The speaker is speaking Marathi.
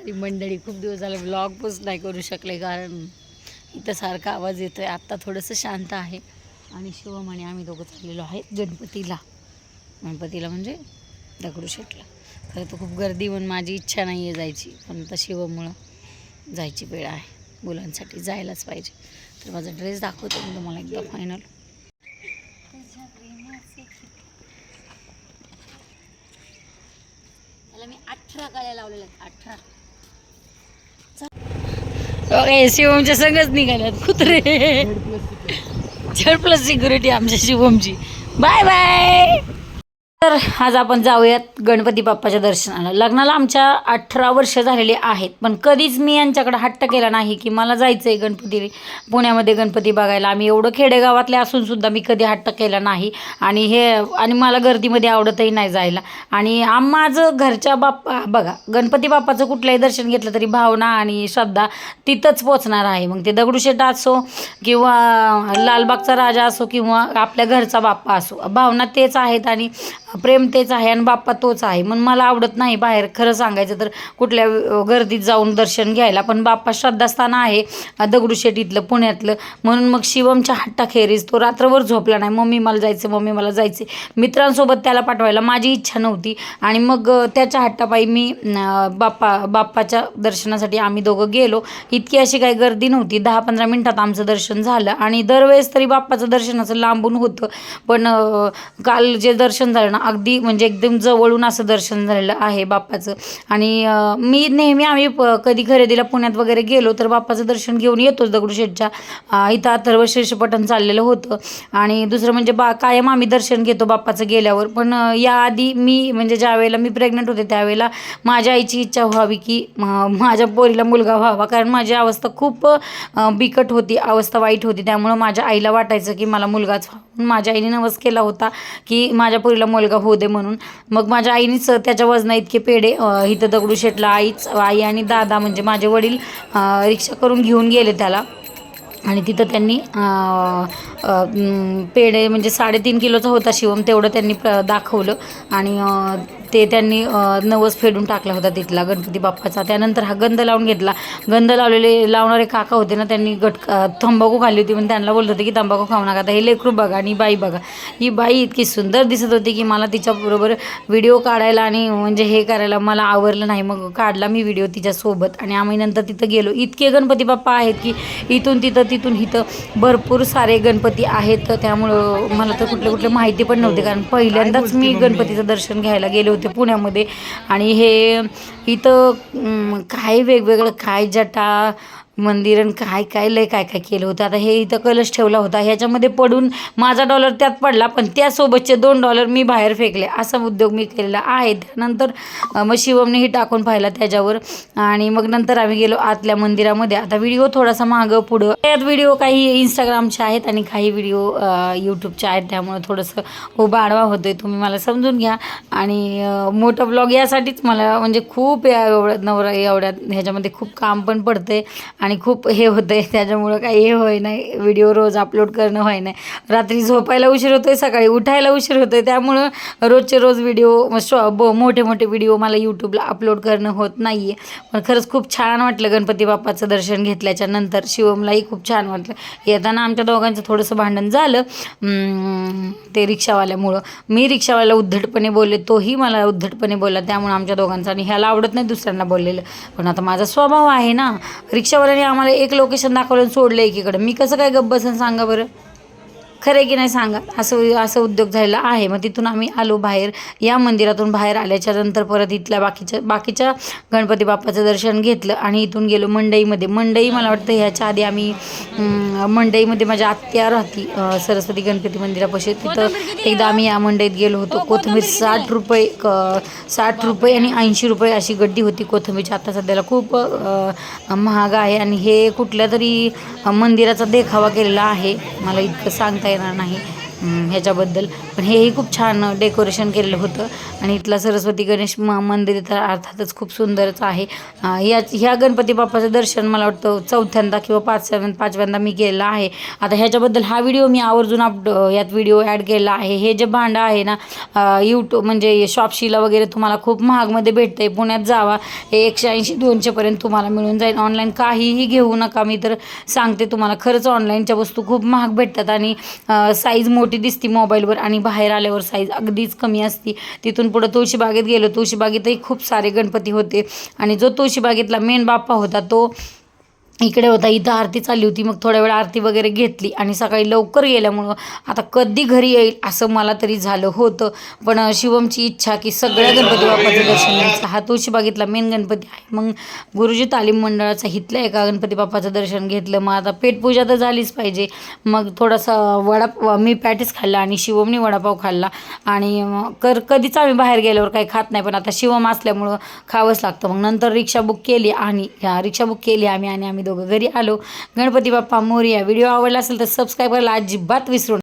आणि मंडळी खूप दिवस झाले ब्लॉग पोस्ट नाही करू शकले कारण इथं सारखा आवाज येतो आहे आत्ता थोडंसं शांत आहे. आणि शिवम आणि आम्ही दोघं चाललेलो आहे गणपतीला. गणपतीला म्हणजे दगडूशेठला खरं तर खूप गर्दी म्हणून माझी इच्छा नाही आहे जायची. पण आता शिवमुळं जायची वेळ आहे. मुलांसाठी जायलाच पाहिजे. तर माझा ड्रेस दाखवतो मी तुम्हाला एकदा फायनल मी अठरा काळ्या लावलेल्या आहेत अठरा. ओके शिवमच्या संगच निघाल्यात. कुत्रे. झेड प्लस सिक्युरिटी आमच्या शिवमची. बाय बाय तर आज आपण जाऊयात गणपती बाप्पाच्या दर्शनाला. लग्नाला आमच्या अठरा वर्ष झालेली आहेत पण कधीच मी यांच्याकडे हट्ट केला नाही की मला जायचं आहे गणपती पुण्यामध्ये गणपती बघायला. आम्ही एवढं खेडेगावातले असून सुद्धा मी कधी हट्ट केला नाही. आणि हे आणि मला गर्दीमध्ये आवडतही नाही जायला. आणि माझं घरच्या बाप्पा बघा गणपती बाप्पाचं कुठलंही दर्शन घेतलं तरी भावना आणि श्रद्धा तिथंच पोचणार आहे. मग ते दगडूशेठ असो किंवा लालबागचा राजा असो किंवा आपल्या घरचा बाप्पा असो भावना तेच आहेत. आणि प्रेम तेच आहे आणि बाप्पा तोच आहे. म्हणून मला आवडत नाही बाहेर खरं सांगायचं तर कुठल्या गर्दीत जाऊन दर्शन घ्यायला. पण बाप्पा श्रद्धास्थान आहे दगडूशेठ इथलं पुण्यातलं. म्हणून मग शिवमच्या हट्टाखेरीज तो रात्रभर झोपला नाही. मम्मी मला जायचं मम्मी मला जायचे. मित्रांसोबत त्याला पाठवायला माझी इच्छा नव्हती. आणि मग त्याच्या हट्टापायी मी बाप्पा बाप्पाच्या दर्शनासाठी आम्ही दोघं गेलो. इतकी अशी काही गर्दी नव्हती. दहा पंधरा मिनटात आमचं दर्शन झालं. आणि दरवेळेस तरी बाप्पाचं दर्शन असं लांबून होतं. पण काल जे दर्शन झालं ना अगदी म्हणजे एकदम जवळून असं दर्शन झालेलं आहे बाप्पाचं. आणि मी नेहमी आम्ही प- कधी खरेदीला पुण्यात वगैरे गेलो तर बाप्पाचं दर्शन घेऊन येतोच दगडूशेठच्या इथं अथर्व शीर्षपठण चाललेलं होतं. आणि दुसरं म्हणजे बा कायम आम्ही दर्शन घेतो बाप्पाचं गेल्यावर. पण याआधी मी म्हणजे ज्यावेळेला मी प्रेग्नंट होते त्यावेळेला माझ्या आईची इच्छा व्हावी की माझ्या पोरीला मुलगा व्हावा. कारण माझी अवस्था खूप बिकट होती अवस्था वाईट होती. त्यामुळं माझ्या आईला वाटायचं की मला मुलगाच व्हावा. माझ्या आईने नवस केला होता की माझ्या पोरीला मुलगा होऊ दे म्हणून. मग माझ्या आईनेच त्याच्या वजना इतके पेढे इथं दगडूशेठला आईच आई आणि दादा म्हणजे माझे वडील रिक्षा करून घेऊन गेले त्याला. आणि तिथं त्यांनी पेढे म्हणजे साडेतीन किलोचा होता शिवम तेवढं त्यांनी प्र दाखवलं. आणि ते त्यांनी नवस फेडून टाकला होता तिथला गणपती बाप्पाचा. त्यानंतर हा गंध लावून घेतला. गंध लावलेले लावणारे काका होते ना त्यांनी गट तंबाखू खाल्ली होती. पण त्यांना बोलत होते की तंबाखू खाऊ नका. आता हे लेकरू बघा आणि बाई बघा. ही बाई इतकी सुंदर दिसत होती की मला तिच्याबरोबर व्हिडिओ काढायला आणि म्हणजे हे करायला मला आवडलं नाही. मग काढला मी व्हिडिओ तिच्यासोबत. आणि आम्ही नंतर तिथं गेलो. इतके गणपती बाप्पा आहेत की इथून तिथं तिथून इथं भरपूर सारे गणपती आहेत. त्यामुळं मला तर कुठले कुठले माहिती पण नव्हते कारण पहिल्यांदाच मी गणपतीचं दर्शन घ्यायला गेले होते पुण्यामध्ये. आणि हे इथं काय वेगवेगळं काय जटा मंदिर आणि काय काय लय काय काय केलं होतं. आता हे इथं कलश ठेवला होता. ह्याच्यामध्ये पडून माझा डॉलर त्यात पडला पण त्यासोबतचे दोन डॉलर मी बाहेर फेकले. असा उद्योग मी केलेला आहे. त्यानंतर मग शिवमनेही टाकून पाहिला त्याच्यावर. आणि मग नंतर आम्ही गेलो आतल्या मंदिरामध्ये. आता व्हिडिओ थोडासा मागं पुढं. त्यात व्हिडिओ काही इंस्टाग्रामचे आहेत आणि काही व्हिडिओ यूट्यूबचे आहेत. त्यामुळे थोडंसं उभा आडवा होतोय. तुम्ही मला समजून घ्या. आणि अं, मोठं ब्लॉग यासाठीच मला म्हणजे खूप या एवढ्या नवरा एवढ्या ह्याच्यामध्ये खूप काम पण पडते आणि खूप हे होतं आहे त्याच्यामुळं काही हे होय नाही व्हिडिओ रोज अपलोड करणं होय नाही रात्री झोपायला उशीर होतो आहे सकाळी उठायला उशीर होतोय त्यामुळं रोजचे रोज व्हिडिओ शॉ ब मोठे मोठे व्हिडिओ मला यूट्यूबला अपलोड करणं होत नाही आहे पण खरंच खूप छान वाटलं गणपती बाप्पाचं दर्शन घेतल्याच्या नंतर. शिवमलाही खूप छान वाटलं. येताना आमच्या दोघांचं थोडंसं भांडण झालं. ते रिक्षावाल्यामुळं. मी रिक्षावाल्याला उद्धटपणे बोलले तोही मला उद्धटपणे बोलला. त्यामुळे आमच्या दोघांचं आणि ह्याला आवडत नाही दुसऱ्यांना बोललेलं. पण आता माझा स्वभाव आहे ना रिक्षावाल्याने आम्हाला एक लोकेशन दाखवलं सोडलं एकीकडे. मी कसं काय गप्प बसन सांगा बरं? खरं की नाही सांगा? असं असं उद्योग झालेला आहे. मग तिथून आम्ही आलो बाहेर. या मंदिरातून बाहेर आल्याच्यानंतर परत इथल्या बाकीच्या बाकीच्या गणपती बाप्पाचं दर्शन घेतलं आणि इथून गेलो मंडईमध्ये. मंडई मला वाटतं ह्याच्या आधी आम्ही मंडईमध्ये माझ्या आत्या राहती सरस्वती गणपती मंदिरापाशी. तिथं एकदा आम्ही या मंडईत गेलो होतो. कोथिंबीर साठ रुपये क साठ रुपये आणि ऐंशी रुपये अशी गड्डी होती कोथिंबीरची. आता सध्याला खूप महाग आहे आणि हे कुठल्या तरी मंदिराचा देखावा केलेला आहे. मला इतकं सांगता येणार नाही. ह्याच्याबद्दल. पण हेही खूप छान डेकोरेशन केलेलं होतं. आणि इथला सरस्वती गणेश म मंदिर तर अर्थातच खूप सुंदरच आहे. या ह्या गणपती बाप्पाचं दर्शन मला वाटतं चौथ्यांदा किंवा पाच पाचव्यांदा मी केलं आहे. आता ह्याच्याबद्दल हा व्हिडिओ मी आवर्जून अप यात व्हिडिओ ॲड केला आहे. हे जे भांडं आहे ना यूट्यूब म्हणजे शॉपशीला वगैरे तुम्हाला खूप महागमध्ये भेटतं आहे पुण्यात जावा हे एकशे ऐंशी दोनशेपर्यंत तुम्हाला मिळून जाईल. ऑनलाईन काहीही घेऊ नका. मी तर सांगते तुम्हाला खरंच ऑनलाईनच्या वस्तू खूप महाग भेटतात. आणि साईज मोठी दिसती मोबाईलवर आणि बाहेर आल्यावर साईज अगदीच कमी असती. तिथून पुढं तुळशीबागेत गेलो तुळशीबागेतही खूप सारे गणपती होते. आणि जो तुळशीबागेतला मेन बाप्पा होता तो इकडे होता इथं आरती चालली होती मग थोड्या वेळ आरती वगैरे घेतली आणि सकाळी लवकर गेल्यामुळं आता कधी घरी येईल असं मला तरी झालं होतं. पण शिवमची इच्छा की सगळ्या गणपती बाप्पाचं दर्शन घ्यायचं. हा तुळशीबागेतला मेन गणपती आहे. मग गुरुजी तालीम मंडळाचा इथल्या एका गणपती बाप्पाचं दर्शन घेतलं. मग आता पेटपूजा तर झालीच पाहिजे. मग थोडासा वडा मी पॅटीस खाल्ला आणि शिवमने वडापाव खाल्ला. आणि कर कधीच आम्ही बाहेर गेल्यावर काही खात नाही पण आता शिवम असल्यामुळं खावंच लागतं. मग नंतर रिक्षा बुक केली आणि रिक्षा बुक केली आम्ही आणि आम्ही दोघं घरी आलो. गणपती बाप्पा मोरया व्हिडिओ आवडला असेल तर सबस्क्राईब करायला अजिबात विसरू